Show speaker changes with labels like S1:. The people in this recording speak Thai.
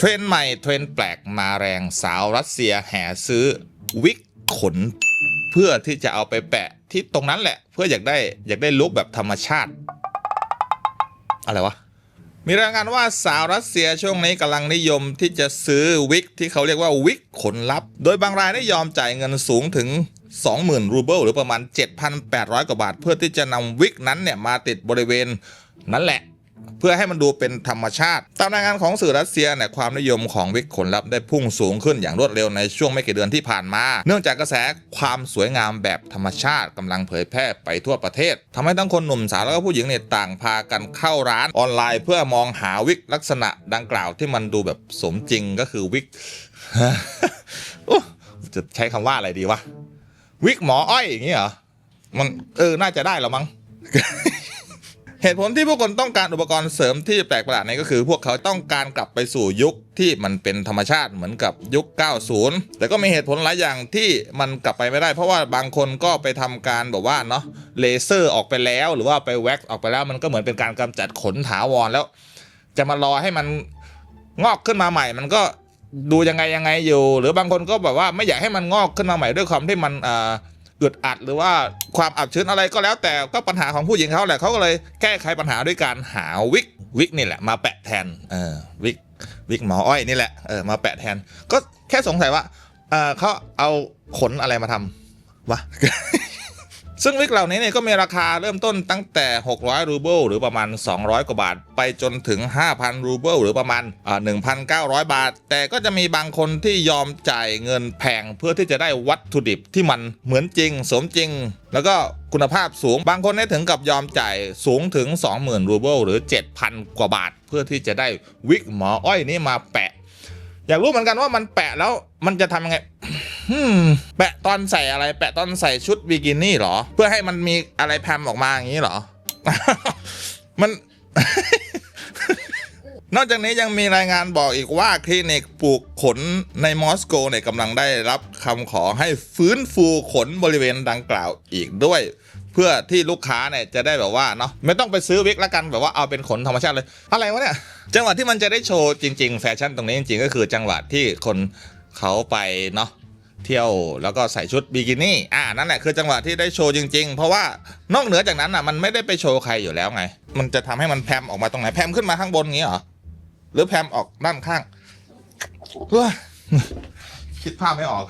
S1: เทรนใหม่เทรนแปลกมาแรงสาวรัสเซียแห่ซื้อวิกขน เพื่อที่จะเอาไปแปะที่ตรงนั้นแหละ เพื่ออยากได้อยากได้ลุคแบบธรรมชาติ อะไรวะ มีรายงานว่าสาวรัสเซียช่วงนี้กำลังนิยมที่จะซื้อวิกที่เขาเรียกว่าวิกขนลับ โดยบางรายได้ยอมจ่ายเงินสูงถึง 20,000 รูเบิลหรือประมาณ 7,800 กว่าบาท เพื่อที่จะนำวิกนั้นเนี่ยมาติดบริเวณนั้นแหละ เพื่อให้มันดูเป็นธรรมชาติ ตามรายงานของสื่อรัสเซียเนี่ยความนิยมของวิกขนลับได้พุ่งสูงขึ้นอย่างรวดเร็วในช่วงไม่กี่เดือนที่ผ่านมา เนื่องจากกระแสความสวยงามแบบธรรมชาติกำลังเผยแพร่ไปทั่วประเทศทำให้ทั้งคนหนุ่มสาวแล้วก็ผู้หญิงเนี่ยต่างพากันเข้าร้านออนไลน์ เพื่อมองหาวิกลักษณะดังกล่าวที่มันดูแบบสมจริงก็คือวิกจะใช้คำว่าอะไรดีวะวิกหมออ้อยอย่างนี้เหรอมันเออน่าจะได้แล้วมั้ง เหตุผลที่พวกคนต้องการอุปกรณ์เสริมที่แปลกประหลาดนี้ก็คือ พวกเขาต้องการกลับไปสู่ยุคที่มันเป็นธรรมชาติเหมือนกับยุค 90 แต่ก็มีเหตุผลหลายอย่างที่มันกลับไปไม่ได้ เพราะว่าบางคนก็ไปทำการแบบว่าเนาะเลเซอร์ออกไปแล้ว หรือว่าไปแว็กซ์ออกไปแล้วมันก็เหมือนเป็นการกำจัดขนถาวรแล้ว จะมารอให้มันงอกขึ้นมาใหม่ มันก็ดูยังไงยังไงอยู่ หรือบางคนก็แบบว่าไม่อยากให้มันงอกขึ้นมาใหม่ด้วยความที่มันอ่า อึดอัดหรือว่าความอับชื้นอะไรก็แล้วแต่ก็ปัญหาของผู้หญิงเขาแหละเขาก็เลยแก้ไขปัญหาด้วยการหาวิกวิกนี่แหละ มาแปะแทนเออวิกวิกหมออ้อยนี่แหละเออมาแปะแทน ก็แค่สงสัยว่าเออเขาเอาขนอะไรมาทำวะ ซึ่งวิกเหล่านี้เนี่ยก็มีราคาเริ่มต้นตั้งแต่ 600 รูเบิลหรือประมาณ 200 กว่าบาท ไปจนถึง 5,000 รูเบิลหรือประมาณ1,900 บาท แต่ก็จะมีบางคนที่ยอมจ่ายเงินแพงเพื่อที่จะได้วัตถุดิบที่มันเหมือนจริง สมจริง แล้วก็คุณภาพสูง บางคนได้ถึงกับยอมจ่ายสูงถึง 20,000 รูเบิลหรือ 7,000 กว่าบาท เพื่อที่จะได้วิกหมออ้อยนี้มาแปะ อยากรู้เหมือนกันว่ามันแปะแล้วมันจะทำยังไง แปะตอนใส่อะไร แปะตอนใส่ชุดบิกินี่หรอ เพื่อให้มันมีอะไรแพมออกมาอย่างนี้หรอ มัน นอกจากนี้ยังมีรายงานบอกอีกว่าคลินิกปลูกขนในมอสโกเนี่ยกำลังได้รับคำขอให้ฟื้นฟูขนบริเวณดังกล่าวอีกด้วยเพื่อที่ลูกค้าเนี่ยจะได้แบบว่าเนาะไม่ต้องไปซื้อวิกแล้วกันแบบว่าเอาเป็นขนธรรมชาติเลย อะไรวะเนี่ย จังหวะที่มันจะได้โชว์จริง ๆ แฟชั่นตรงนี้จริง ๆ ก็คือจังหวะที่คนเขาไปเนาะ เที่ยวแล้วก็ใส่ชุดบิกินี่อ่านั่นแหละคือจังหวะที่ได้โชว์จริง ๆ เพราะว่านอกเหนือจากนั้นอะมันไม่ได้ไปโชว์ใครอยู่แล้วไง มันจะทำให้มันแพมออกมาตรงไหนแพมขึ้นมาข้างบนงี้เหรอหรือแพมออกด้านข้างเฮ้ยคิดภาพไม่ออก